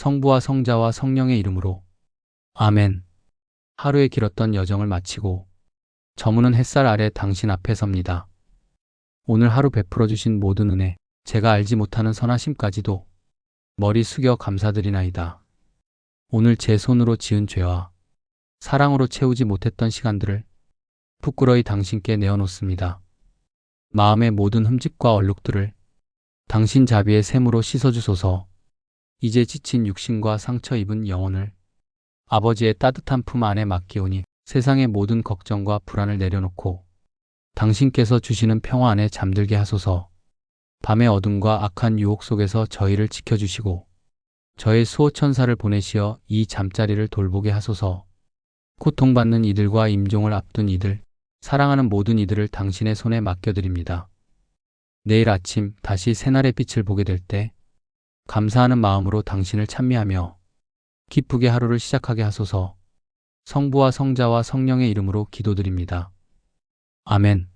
성부와 성자와 성령의 이름으로. 아멘. 하루의 길었던 여정을 마치고 저무는 햇살 아래 당신 앞에 섭니다. 오늘 하루 베풀어 주신 모든 은혜, 제가 알지 못하는 선하심까지도 머리 숙여 감사드리나이다. 오늘 제 손으로 지은 죄와 사랑으로 채우지 못했던 시간들을 부끄러이 당신께 내어놓습니다. 마음의 모든 흠집과 얼룩들을 당신 자비의 샘으로 씻어주소서 이제 지친 육신과 상처 입은 영혼을 아버지의 따뜻한 품 안에 맡기오니 세상의 모든 걱정과 불안을 내려놓고 당신께서 주시는 평화 안에 잠들게 하소서 밤의 어둠과 악한 유혹 속에서 저희를 지켜주시고 저의 수호천사를 보내시어 이 잠자리를 돌보게 하소서 고통받는 이들과 임종을 앞둔 이들, 사랑하는 모든 이들을 당신의 손에 맡겨드립니다. 내일 아침 다시 새날의 빛을 보게 될 때 감사하는 마음으로 당신을 찬미하며 기쁘게 하루를 시작하게 하소서 성부와 성자와 성령의 이름으로 기도드립니다. 아멘.